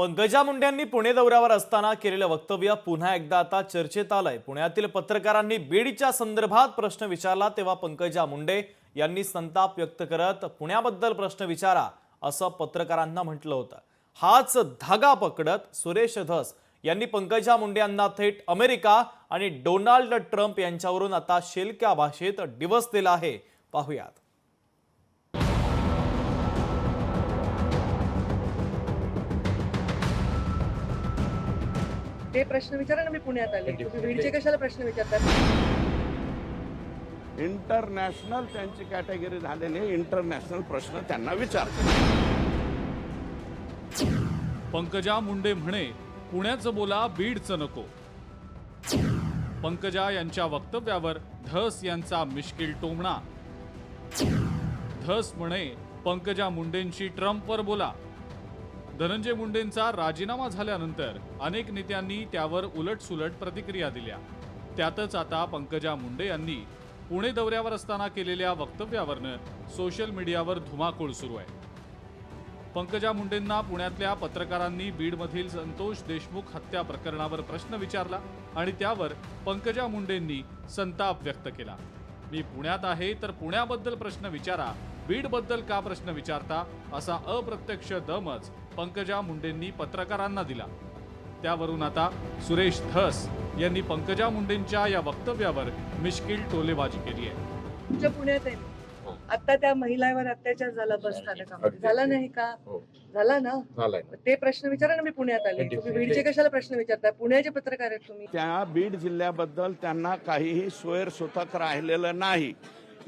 पंकजा मुंडेंनी पुणे दौऱ्यावर असताना केलेलं वक्तव्य पुन्हा एकदा आता चर्चेत आलंय. पुण्यातील पत्रकारांनी बीडच्या संदर्भात प्रश्न विचारला तेव्हा पंकजा मुंडे यांनी संताप व्यक्त करत पुण्याबद्दल प्रश्न विचारा असं पत्रकारांना म्हटलं होतं. हाच धागा पकडत सुरेश धस यांनी पंकजा मुंडे यांना थेट अमेरिका आणि डोनाल्ड ट्रम्प यांच्यावरून आता शेलक्या भाषेत डिवस दिला आहे. पाहुयात. ते प्रश्न विचारा ना मी पुण्यात आले. तुम्ही बीडचे कशाला प्रश्न विचारतात? इंटरनॅशनल त्यांची कॅटेगरी झालेले इंटरनॅशनल प्रश्न त्यांना विचारतो पंकजा मुंडे म्हणे पुण्याचं बोला बीडचं नको. पंकजा यांच्या वक्तव्यावर धस यांचा मिश्किल टोमणा. धस म्हणे पंकजा मुंडेंशी ट्रम्पवर बोला. धनंजय मुंडेंचा राजीनामा झाल्यानंतर अनेक नेत्यांनी त्यावर उलटसुलट प्रतिक्रिया दिल्या. त्यातच आता पंकजा मुंडे यांनी पुणे दौऱ्यावर असताना केलेल्या वक्तव्यावरनं सोशल मीडियावर धुमाकूळ सुरू आहे. पंकजा मुंडेंना पुण्यातल्या पत्रकारांनी बीडमधील संतोष देशमुख हत्या प्रकरणावर प्रश्न विचारला आणि त्यावर पंकजा मुंडेंनी संताप व्यक्त केला. मी पुण्यात आहे तर पुण्याबद्दल प्रश्न विचारा. बीडबद्दल का प्रश्न विचारता? असा अप्रत्यक्ष दमच पंकजा मुंडेंनी पत्रकारांना दिला. त्यावरून आता सुरेश धस यांनी पंकजा मुंडेंच्या या वक्तव्यावर मिश्किल टोलेबाजी केली आहे. पुण्यात आहे आता त्या महिलावर अत्याचार झाला बस स्थानकामध्ये झाला नाही का? हो. झाला ना? झालाय. ते प्रश्न विचारा ना मी पुण्यात आले. तुम्ही बीडचे कशाला प्रश्न विचारता पुण्याचे पत्रकार आहेत तुम्ही. त्या बीड जिल्ह्याबद्दल त्यांना काहीही सोयरसुतक राहिलेलं नाही.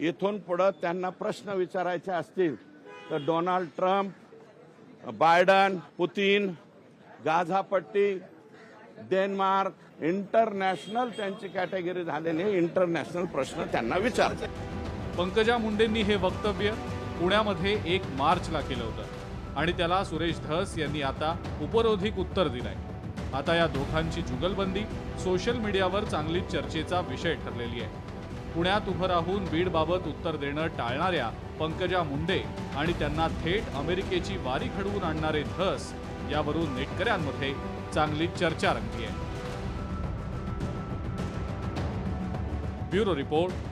इथून पुढं त्यांना प्रश्न विचारायचे असतील तर डोनाल्ड ट्रम्प बायडन पुतीन गाझापट्टी डेन्मार्क इंटरनॅशनल त्यांची कॅटेगरी झालेले इंटरनॅशनल प्रश्न त्यांना विचारतो पंकजा मुंडेंनी हे वक्तव्य पुण्यामध्ये एक मार्चला केलं होतं. आणि त्याला सुरेश धस यांनी आता उपरोधिक उत्तर दिलंय. आता या दोघांची जुगलबंदी सोशल मीडियावर चांगलीच चर्चेचा विषय ठरलेली आहे. पुण्यात उभं राहून बीडबाबत उत्तर देणं टाळणाऱ्या पंकजा मुंडे आणि त्यांना थेट अमेरिकेची वारी घडवून आणणारे धस यावरून नेटकऱ्यांमध्ये चांगली चर्चा रंगली आहे. Bureau report